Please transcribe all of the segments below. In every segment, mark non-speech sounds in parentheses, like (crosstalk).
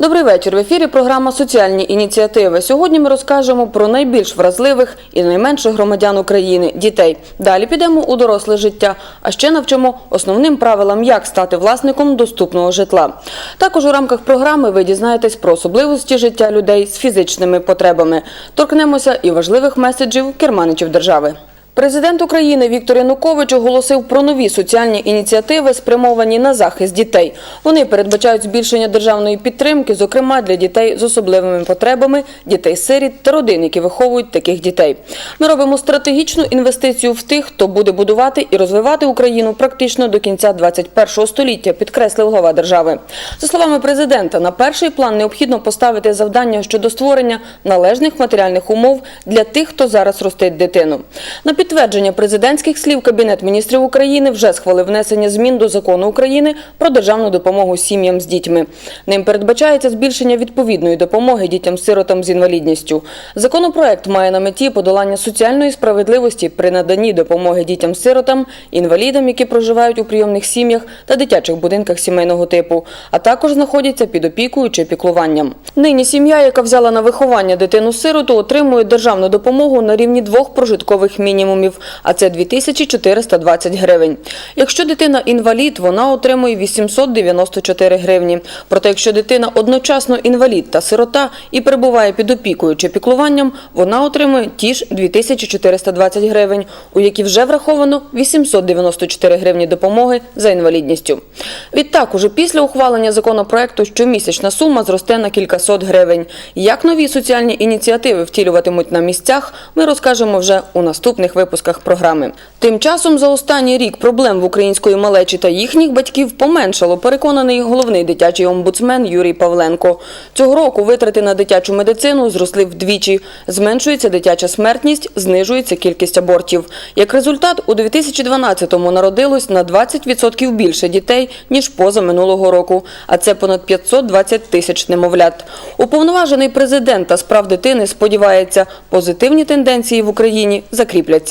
Добрий вечір. В ефірі програма Соціальні ініціативи. Сьогодні ми розкажемо про найбільш вразливих і найменших громадян України дітей. Далі підемо у доросле життя, а ще навчимо основним правилам, як стати власником доступного житла. Також у рамках програми ви дізнаєтесь про особливості життя людей з фізичними потребами. Торкнемося і важливих меседжів керманичів держави. Президент України Віктор Янукович оголосив про нові соціальні ініціативи, спрямовані на захист дітей. Вони передбачають збільшення державної підтримки, зокрема для дітей з особливими потребами, дітей-сиріт та родин, які виховують таких дітей. Ми робимо стратегічну інвестицію в тих, хто буде будувати і розвивати Україну практично до кінця 21 століття, підкреслив глава держави. За словами президента, на перший план необхідно поставити завдання щодо створення належних матеріальних умов для тих, хто зараз ростить дитину. На підтвердження президентських слів Кабінет міністрів України вже схвалив внесення змін до закону України про державну допомогу сім'ям з дітьми. Ним передбачається збільшення відповідної допомоги дітям-сиротам з інвалідністю. Законопроект має на меті подолання соціальної справедливості при наданні допомоги дітям-сиротам, інвалідам, які проживають у прийомних сім'ях та дитячих будинках сімейного типу, а також знаходяться під опікою чи піклуванням. Нині сім'я, яка взяла на виховання дитину-сироту, отримує державну допомогу на рівні двох прожиткових мінімумів, а це 2420 гривень. Якщо дитина інвалід, вона отримує 894 гривні. Проте, якщо дитина одночасно інвалід та сирота і перебуває під опікою чи піклуванням, вона отримує ті ж 2420 гривень, у які вже враховано 894 гривні допомоги за інвалідністю. Відтак, уже після ухвалення законопроекту щомісячна сума зросте на кількасот гривень. Як нові соціальні ініціативи втілюватимуть на місцях, ми розкажемо вже у наступних випусках програми. Тим часом за останній рік проблем в української малечі та їхніх батьків поменшало, переконаний головний дитячий омбудсмен Юрій Павленко. Цього року витрати на дитячу медицину зросли вдвічі. Зменшується дитяча смертність, знижується кількість абортів. Як результат, у 2012-му народилось на 20% більше дітей, ніж поза минулого року, а це понад 520 тисяч немовлят. Уповноважений президента з прав дитини сподівається, позитивні тенденції в Україні закріпляться.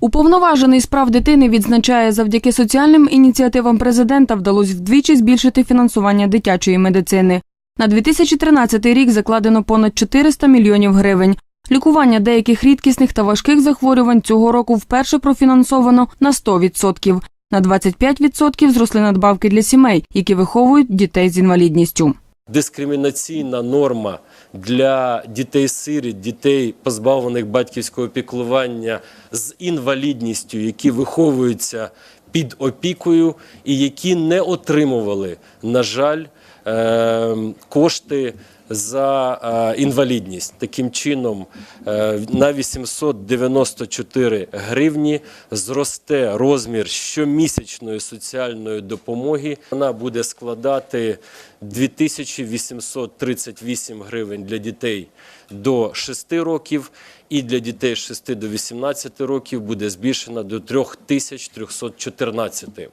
Уповноважений з прав дитини відзначає, завдяки соціальним ініціативам президента вдалося вдвічі збільшити фінансування дитячої медицини. На 2013 рік закладено понад 400 мільйонів гривень. Лікування деяких рідкісних та важких захворювань цього року вперше профінансовано на 100%. На 25% зросли надбавки для сімей, які виховують дітей з інвалідністю. дискримінаційна норма для дітей-сиріт, дітей, позбавлених батьківського піклування з інвалідністю, які виховуються під опікою і які не отримували, на жаль, е, кошти за е, інвалідність. Таким чином, е, на 894 гривні зросте розмір щомісячної соціальної допомоги. Вона буде складати 2838 гривень для дітей до 6 років, і для дітей з 6 до 18 років буде збільшена до 3314.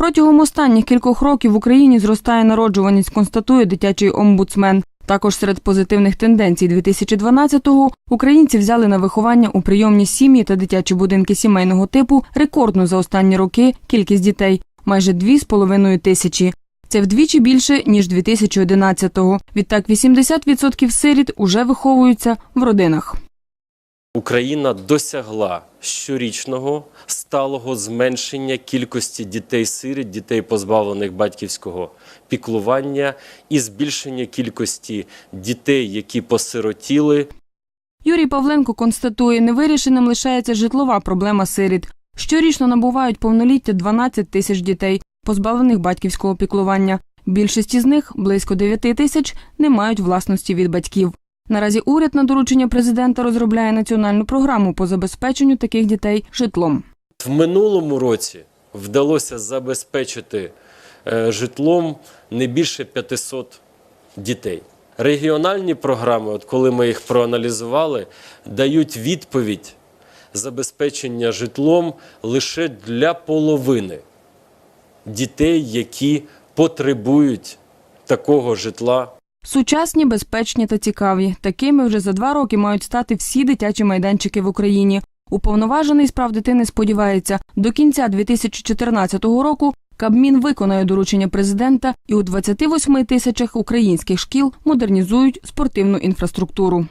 Протягом останніх кількох років в Україні зростає народжуваність, констатує дитячий омбудсмен. Також серед позитивних тенденцій 2012-го українці взяли на виховання у прийомні сім'ї та дитячі будинки сімейного типу рекордну за останні роки кількість дітей майже 2,5 тисячі. Це вдвічі більше ніж 2011-го. Відтак 80% сиріт уже виховуються в родинах. Україна досягла щорічного сталого зменшення кількості дітей-сиріт, дітей, позбавлених батьківського піклування, і збільшення кількості дітей, які посиротіли, Юрій Павленко констатує, невирішеним лишається житлова проблема сиріт. Щорічно набувають повноліття 12 тисяч дітей, позбавлених батьківського піклування. Більшість із них, близько 9 тисяч, не мають власності від батьків. Наразі уряд на доручення президента розробляє національну програму по забезпеченню таких дітей житлом. В минулому році вдалося забезпечити е, житлом не більше 500 дітей. Регіональні програми, от коли ми їх проаналізували, дають відповідь забезпечення житлом лише для половини дітей, які потребують такого житла Сучасні, безпечні та цікаві. Такими вже за два роки мають стати всі дитячі майданчики в Україні. Уповноважений справ дитини сподівається, до кінця 2014 року Кабмін виконає доручення президента і у 28 тисячах українських шкіл модернізують спортивну інфраструктуру.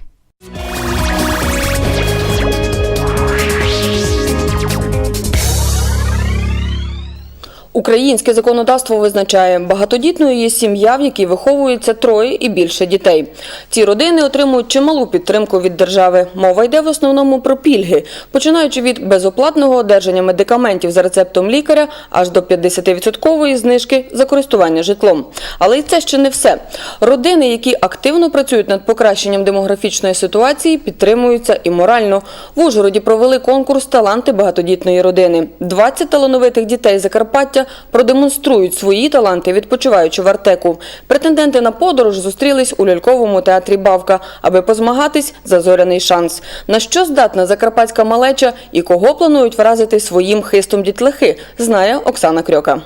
Українське законодавство визначає, багатодітною є сім'я, в якій виховується троє і більше дітей. Ці родини отримують чималу підтримку від держави. Мова йде в основному про пільги, починаючи від безоплатного одержання медикаментів за рецептом лікаря аж до 50% знижки за користування житлом. Але й це ще не все. Родини, які активно працюють над покращенням демографічної ситуації, підтримуються і морально. В Ужгороді провели конкурс Таланти багатодітної родини. 20 талановитих дітей Закарпаття продемонструють свої таланти, відпочиваючи в Артеку. Претенденти на подорож зустрілись у ляльковому театрі Бавка, аби позмагатись за зоряний шанс. На що здатна закарпатська малеча і кого планують вразити своїм хистом дітлахи, знає Оксана Крьока.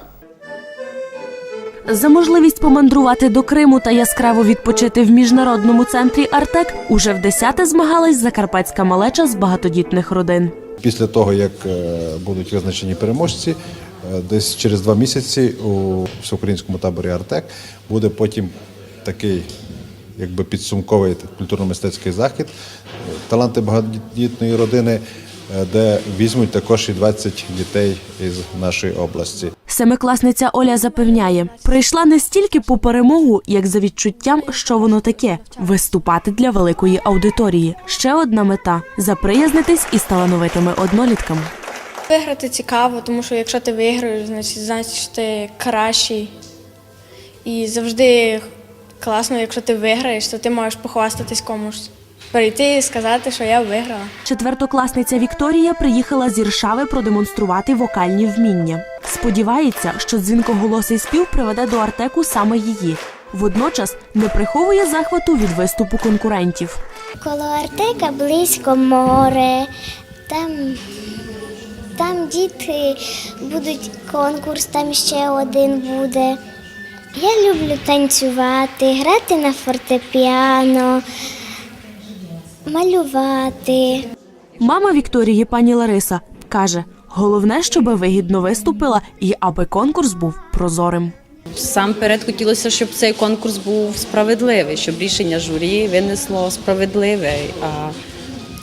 За можливість помандрувати до Криму та яскраво відпочити в міжнародному центрі Артек уже в десяте змагалась закарпатська малеча з багатодітних родин. Після того, як е, будуть визначені переможці, десь через два місяці у всеукраїнському таборі Артек буде потім такий якби підсумковий культурно-мистецький захід е, таланти багатодітної родини, е, де візьмуть також і 20 дітей із нашої області. Семикласниця Оля запевняє, прийшла не стільки по перемогу, як за відчуттям, що воно таке виступати для великої аудиторії. Ще одна мета заприязнитись із талановитими однолітками. Виграти цікаво, тому що якщо ти виграєш, значить, значить ти кращий. І завжди класно, якщо ти виграєш, то ти можеш похвастатись комусь. Прийти і сказати, що я виграла. Четвертокласниця Вікторія приїхала з Іршави продемонструвати вокальні вміння. Сподівається, що дзвінкоголосий спів приведе до Артеку саме її. Водночас не приховує захвату від виступу конкурентів. Коло Артека близько море. Там, там діти будуть конкурс, там ще один буде. Я люблю танцювати, грати на фортепіано, малювати. Мама Вікторії, пані Лариса, каже: головне, щоб вигідно виступила і аби конкурс був прозорим. Сам перед хотілося, щоб цей конкурс був справедливий, щоб рішення журі винесло справедливе. А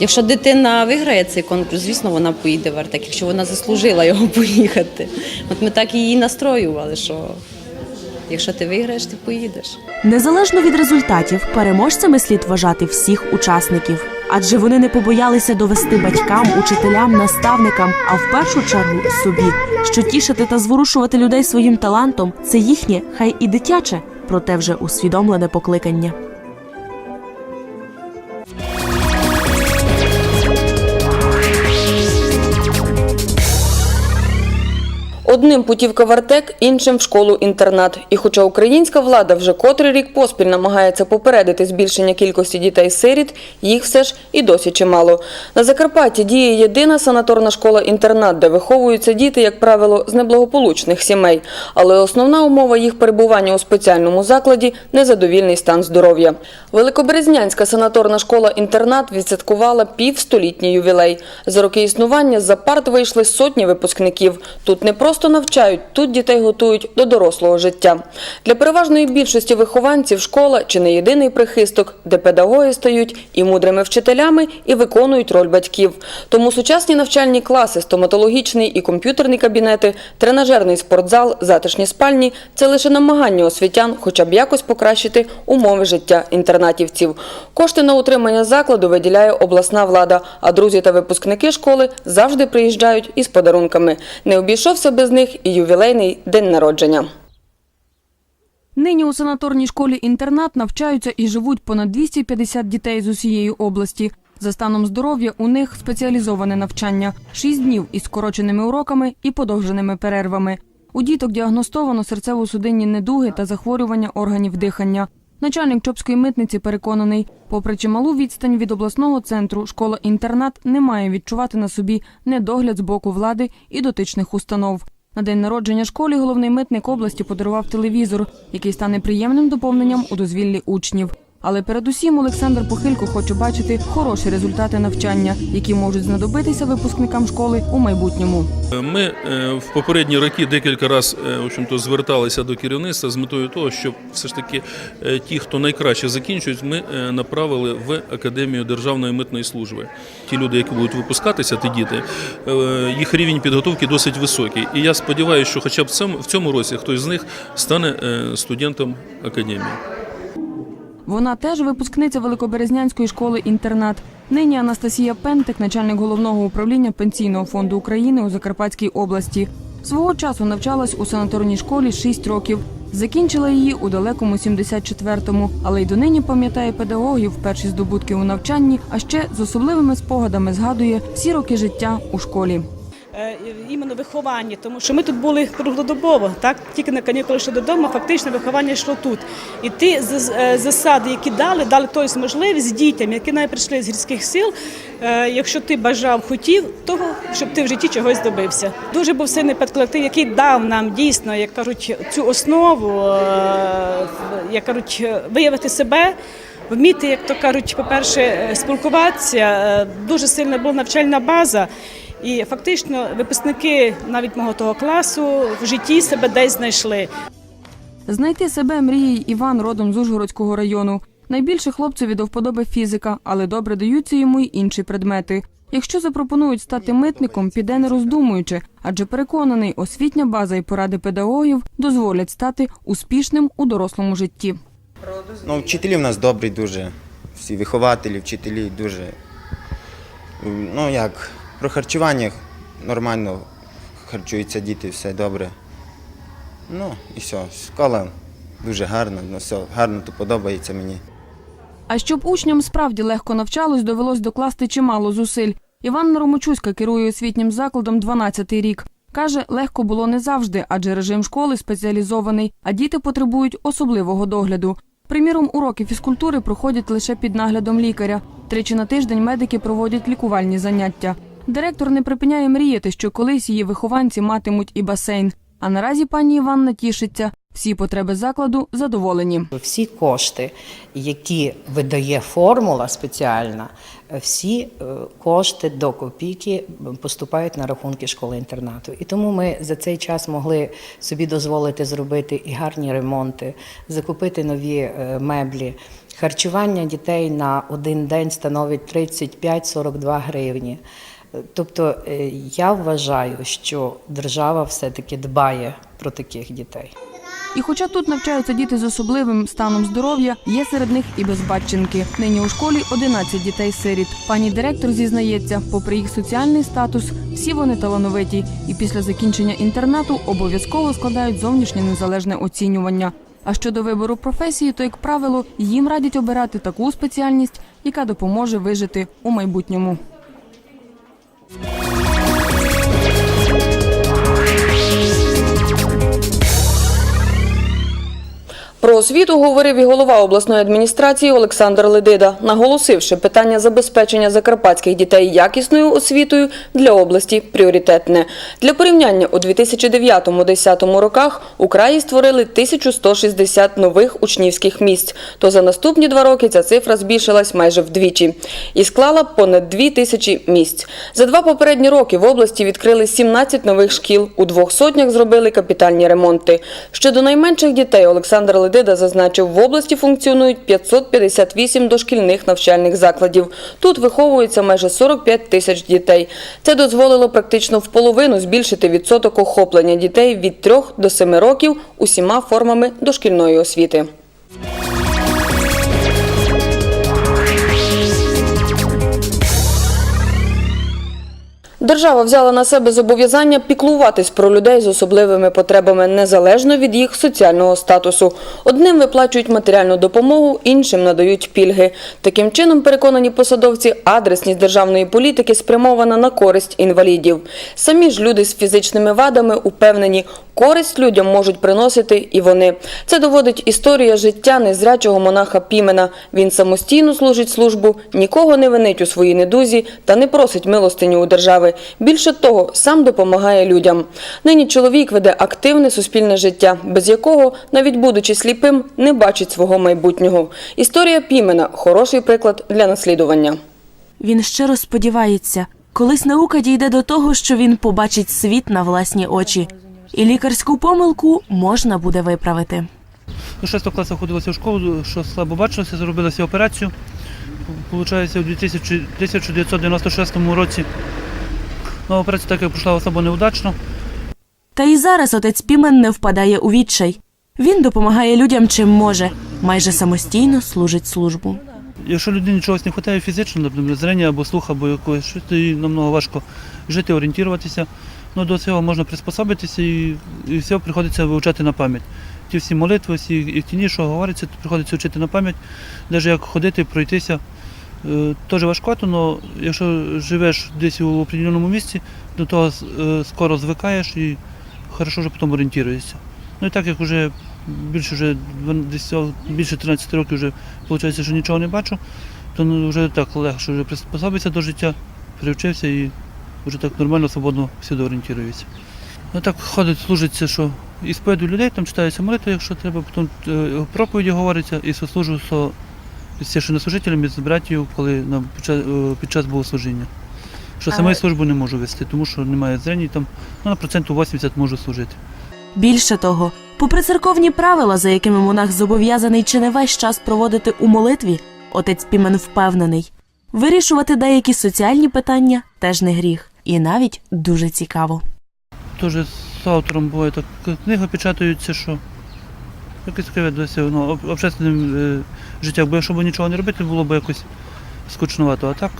якщо дитина виграє цей конкурс, звісно, вона поїде в Артек, якщо вона заслужила його (laughs) поїхати. От ми так її настроювали, що якщо ти виграєш, ти поїдеш. Незалежно від результатів, переможцями слід вважати всіх учасників, адже вони не побоялися довести батькам, учителям, наставникам, а в першу чергу собі, що тішити та зворушувати людей своїм талантом це їхнє, хай і дитяче, проте вже усвідомлене покликання. Одним путівка в Артек, іншим в школу-інтернат. І хоча українська влада вже котрий рік поспіль намагається попередити збільшення кількості дітей-сиріт, їх все ж і досі чимало. На Закарпатті діє єдина санаторна школа-інтернат, де виховуються діти, як правило, з неблагополучних сімей. Але основна умова їх перебування у спеціальному закладі – незадовільний стан здоров'я. Великоберезнянська санаторна школа-інтернат відсвяткувала півстолітній ювілей. За роки існування з-за парт вийшли сотні випускників. Тут не просто навчають, тут дітей готують до дорослого життя. Для переважної більшості вихованців школа чи не єдиний прихисток, де педагоги стають і мудрими вчителями, і виконують роль батьків. Тому сучасні навчальні класи, стоматологічний і комп'ютерні кабінети, тренажерний спортзал, затишні спальні – це лише намагання освітян хоча б якось покращити умови життя інтернатівців. Кошти на утримання закладу виділяє обласна влада, а друзі та випускники школи завжди приїжджають із подарунками. Не обійшовся без них і ювілейний день народження. Нині у санаторній школі інтернат навчаються і живуть понад 250 дітей з усієї області. За станом здоров'я у них спеціалізоване навчання, 6 днів із скороченими уроками і подовженими перервами. У діток діагностовано серцево-судинні недуги та захворювання органів дихання. Начальник Чопської митниці переконаний, попри чималу відстань від обласного центру, школа-інтернат не має відчувати на собі недогляд з боку влади і дотичних установ. На день народження школі головний митник області подарував телевізор, який стане приємним доповненням у дозвіллі учнів. Але передусім Олександр Похилько хоче бачити хороші результати навчання, які можуть знадобитися випускникам школи у майбутньому. Ми е, в попередні роки декілька разів в общем-то, зверталися до керівництва з метою того, щоб все ж таки е, ті, хто найкраще закінчують, ми е, направили в Академію Державної митної служби. Ті люди, які будуть випускатися, ті діти, е, їх рівень підготовки досить високий. І я сподіваюся, що хоча б в цьому, році хтось з них стане е, студентом академії. Вона теж випускниця Великоберезнянської школи-інтернат. Нині Анастасія Пентик, начальник головного управління Пенсійного фонду України у Закарпатській області. Свого часу навчалась у санаторній школі 6 років. Закінчила її у далекому 74-му, але й донині пам'ятає педагогів перші здобутки у навчанні, а ще з особливими спогадами згадує всі роки життя у школі. Е, іменно виховання, тому що ми тут були круглодобово, так тільки на канікули йшли додому, фактично виховання йшло тут. І ті е, засади, які дали, дали тобто можливість дітям, які навіть прийшли з гірських сил, е, якщо ти бажав, хотів того, щоб ти в житті чогось добився. Дуже був сильний педколектив, який дав нам дійсно, як кажуть, цю основу, як кажуть, виявити себе. Вміти, як то кажуть, по-перше, е, спілкуватися, дуже сильна була навчальна база. І фактично випускники навіть мого того класу в житті себе десь знайшли. Знайти себе мріє Іван родом з Ужгородського району. Найбільше хлопцеві до вподоби фізика, але добре даються йому й інші предмети. Якщо запропонують стати митником, піде не роздумуючи, адже переконаний, освітня база і поради педагогів дозволять стати успішним у дорослому житті. Ну, вчителі в нас добрі дуже. Всі вихователі, вчителі дуже. Ну як, про харчування нормально харчуються діти, все добре. Ну і все. Школа дуже гарна, ну все гарно то подобається мені. А щоб учням справді легко навчалось, довелось докласти чимало зусиль. Іванна Ромочуська керує освітнім закладом 12-й рік. Каже, легко було не завжди, адже режим школи спеціалізований, а діти потребують особливого догляду. Приміром, уроки фізкультури проходять лише під наглядом лікаря. Тричі на тиждень медики проводять лікувальні заняття. Директор не припиняє мріяти, що колись її вихованці матимуть і басейн. А наразі пані Іванна тішиться. Всі потреби закладу задоволені. Всі кошти, які видає формула спеціальна, всі е, кошти до копійки поступають на рахунки школи-інтернату. І тому ми за цей час могли собі дозволити зробити і гарні ремонти, закупити нові е, меблі. Харчування дітей на один день становить 35-42 гривні. Тобто е, я вважаю, що держава все-таки дбає про таких дітей. І хоча тут навчаються діти з особливим станом здоров'я, є серед них і безбатченки. Нині у школі 11 дітей-сиріт. Пані директор зізнається, попри їх соціальний статус, всі вони талановиті, і після закінчення інтернату обов'язково складають зовнішнє незалежне оцінювання. А щодо вибору професії, то як правило їм радять обирати таку спеціальність, яка допоможе вижити у майбутньому. Освіту говорив і голова обласної адміністрації Олександр Ледида, наголосивши, питання забезпечення закарпатських дітей якісною освітою для області пріоритетне. Для порівняння у 2009-2010 роках у краї створили 1160 нових учнівських місць. То за наступні два роки ця цифра збільшилась майже вдвічі і склала понад 2 тисячі місць. За два попередні роки в області відкрили 17 нових шкіл. У двох сотнях зробили капітальні ремонти. Щодо найменших дітей Олександр Ледида зазначив, в області функціонують 558 дошкільних навчальних закладів. Тут виховується майже 45 тисяч дітей. Це дозволило практично в половину збільшити відсоток охоплення дітей від 3 до 7 років усіма формами дошкільної освіти. Держава взяла на себе зобов'язання піклуватись про людей з особливими потребами незалежно від їх соціального статусу. Одним виплачують матеріальну допомогу, іншим надають пільги. Таким чином, переконані посадовці, адресність державної політики спрямована на користь інвалідів. Самі ж люди з фізичними вадами упевнені, Користь людям можуть приносити і вони. Це доводить історія життя незрячого монаха Пімена. Він самостійно служить службу, нікого не винить у своїй недузі та не просить милостиню у держави. Більше того, сам допомагає людям. Нині чоловік веде активне суспільне життя, без якого, навіть будучи сліпим, не бачить свого майбутнього. Історія Пімена хороший приклад для наслідування. Він щиро сподівається, колись наука дійде до того, що він побачить світ на власні очі, і лікарську помилку можна буде виправити. До 6 класу ходилося в школу, що слабо бачилося, зробилася операцію. Получається, у 1996 році. Ну, операція так як пройшла особо неудачно. Та і зараз отець Пімен не впадає у відчай. Він допомагає людям чим може, майже самостійно служить службу. Якщо людині чогось не вистачає фізично, наприклад, зрення або слух, або якогось, то їй намного важко жити, орієнтуватися. Ну, до цього можна приспособитися і, і все приходиться вивчати на пам'ять. Ті всі молитви, всі і тіні, що говориться, приходиться вчити на пам'ять. Навіть як ходити, пройтися. Е, Теж важкото, але якщо живеш десь у определеному місці, до того е, скоро звикаєш і хорошо вже потім орієнтуєшся. Ну і так як вже більше вже дван- десь о, більше 13 років вже виходить, що нічого не бачу, то ну, вже так легше вже приспособитися до життя, привчився і вже так нормально, свободно всюди орієнтуюся. Ну так ходить, служиться, що і сповідує людей, там читаються молитви, якщо треба, потім е, проповіді говориться, і сослужу со з священнослужителями, з братів, коли на під час, е, під час богослужіння. Що самої службу не можу вести, тому що немає зрення, там ну, на проценту 80 можу служити. Більше того, попри церковні правила, за якими монах зобов'язаний чи не весь час проводити у молитві, отець Пімен впевнений, вирішувати деякі соціальні питання теж не гріх, і навіть дуже цікаво. Теж з автором буває так. Книги печатаються, що якось таке досі ну, общественним е, життям. Бо якщо б нічого не робити, було б якось скучновато. А так,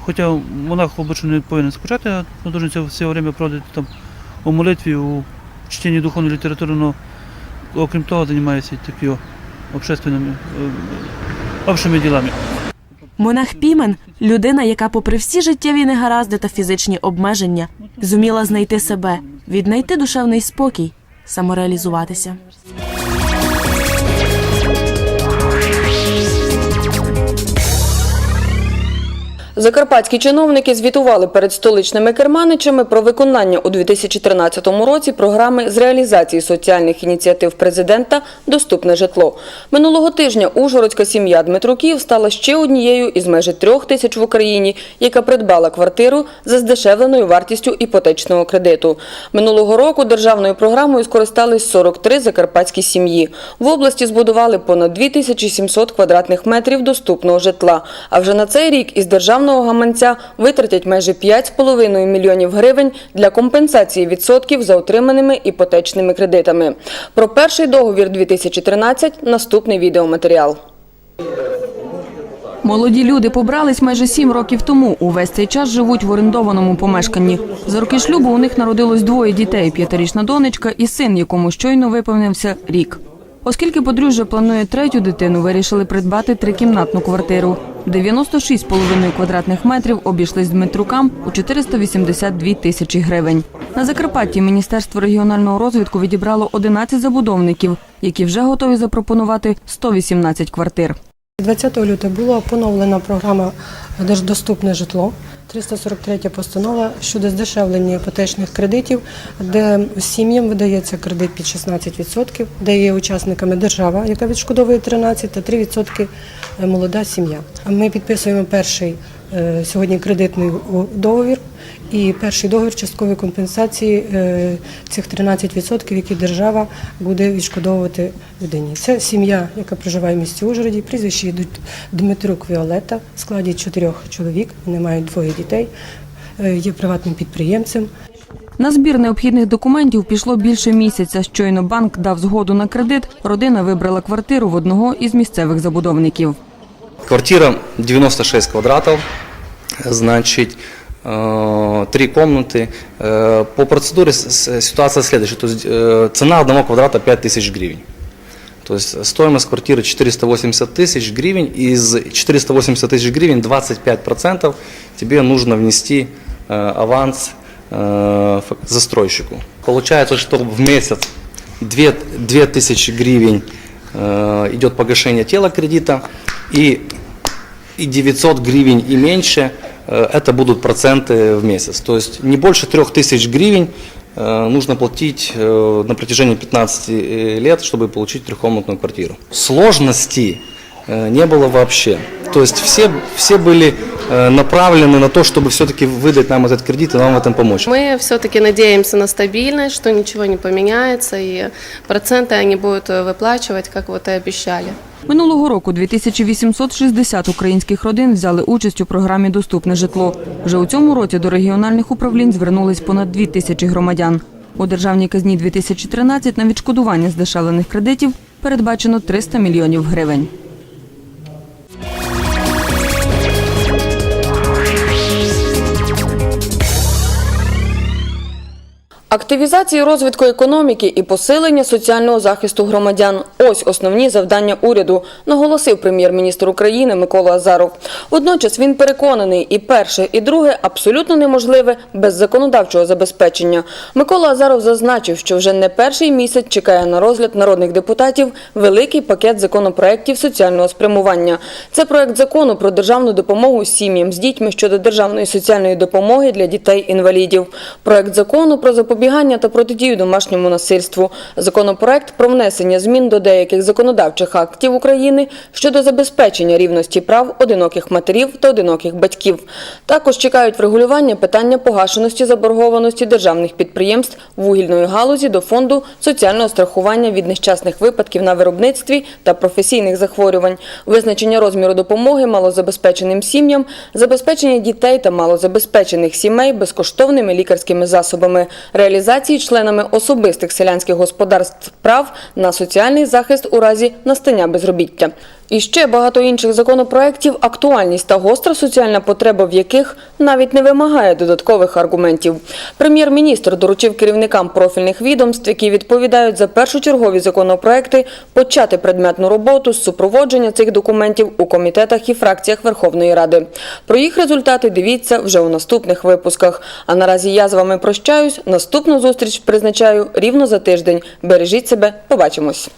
хоча монах обично не повинен скучати, а дуже все время проводити там у молитві, у чтенні духовної літератури, але окрім того, займається такі общественними е, общими ділами. Монах Пімен людина, яка, попри всі життєві негаразди та фізичні обмеження, зуміла знайти себе, віднайти душевний спокій, самореалізуватися. Закарпатські чиновники звітували перед столичними керманичами про виконання у 2013 році програми з реалізації соціальних ініціатив президента Доступне житло. Минулого тижня Ужгородська сім'я Дмитруків стала ще однією із майже трьох тисяч в Україні, яка придбала квартиру за здешевленою вартістю іпотечного кредиту. Минулого року державною програмою скористались 43 закарпатські сім'ї. В області збудували понад 2700 квадратних метрів доступного житла. А вже на цей рік із державного гаманця витратять майже 5,5 мільйонів гривень для компенсації відсотків за отриманими іпотечними кредитами. Про перший договір 2013 – наступний відеоматеріал. Молоді люди побрались майже сім років тому. Увесь цей час живуть в орендованому помешканні. За роки шлюбу у них народилось двоє дітей: п'ятирічна донечка і син, якому щойно виповнився рік. Оскільки подружжя планує третю дитину, вирішили придбати трикімнатну квартиру. 96,5 квадратних метрів обійшлись Дмитрукам у 482 тисячі гривень. На Закарпатті Міністерство регіонального розвитку відібрало 11 забудовників, які вже готові запропонувати 118 квартир. 20 лютого була поновлена програма Держдоступне житло. 343 постанова щодо здешевлення іпотечних кредитів, де сім'ям видається кредит під 16%, де є учасниками держава, яка відшкодовує 13%, та 3% молода сім'я. Ми підписуємо перший е, сьогодні кредитний договір і перший договір часткової компенсації е, цих 13%, які держава буде відшкодовувати людині. Це сім'я, яка проживає в місті Ужгороді, прізвище йдуть Дмитрук Віолета, в складі чотирьох чоловік, вони мають двоє дітей, е, є приватним підприємцем. На збір необхідних документів пішло більше місяця. Щойно банк дав згоду на кредит. Родина вибрала квартиру в одного із місцевих забудовників. Квартира 96 квадратов, значит, э, три комнаты. Э, По процедуре ситуация следующая. То есть э, цена одного квадрата 5000 гривен. То есть стоимость квартиры 480 тысяч гривен. Из 480 тысяч гривен 25% тебе нужно внести аванс застройщику. Получается, что в месяц 2, 2000 гривен идет погашение тела кредита и, и 900 гривен и меньше э, это будут проценты в месяц. То есть не больше 3000 гривен э, нужно платить э, на протяжении 15 э, лет, чтобы получить трехкомнатную квартиру. Сложностей э, не было вообще. То есть все, все были э, направлены на то, чтобы все-таки выдать нам этот кредит и нам в этом помочь. Мы все-таки надеемся на стабильность, что ничего не поменяется, и проценты они будут э, выплачивать, как вот и обещали. Минулого року 2860 українських родин взяли участь у програмі Доступне житло. Вже у цьому році до регіональних управлінь звернулись понад 2 тисячі громадян. У державній казні 2013 на відшкодування здешевлених кредитів передбачено 300 мільйонів гривень. Активізації розвитку економіки і посилення соціального захисту громадян ось основні завдання уряду, наголосив прем'єр-міністр України Микола Азаров. Водночас він переконаний, і перше, і друге абсолютно неможливе без законодавчого забезпечення. Микола Азаров зазначив, що вже не перший місяць чекає на розгляд народних депутатів великий пакет законопроєктів соціального спрямування. Це проект закону про державну допомогу сім'ям з дітьми щодо державної соціальної допомоги для дітей-інвалідів. Проект закону про запобігання та протидію домашньому насильству. Законопроект про внесення змін до деяких законодавчих актів України щодо забезпечення рівності прав одиноких матерів та одиноких батьків. Також чекають врегулювання питання погашеності заборгованості державних підприємств вугільної галузі до фонду соціального страхування від нещасних випадків на виробництві та професійних захворювань, визначення розміру допомоги малозабезпеченим сім'ям, забезпечення дітей та малозабезпечених сімей безкоштовними лікарськими засобами, реалізації членами особистих селянських господарств прав на соціальний захист у разі настання безробіття. І ще багато інших законопроєктів, актуальність та гостра соціальна потреба в яких навіть не вимагає додаткових аргументів. Прем'єр-міністр доручив керівникам профільних відомств, які відповідають за першочергові законопроекти, почати предметну роботу з супроводження цих документів у комітетах і фракціях Верховної Ради. Про їх результати дивіться вже у наступних випусках. А наразі я з вами прощаюсь. Наступну зустріч призначаю рівно за тиждень. Бережіть себе, побачимось.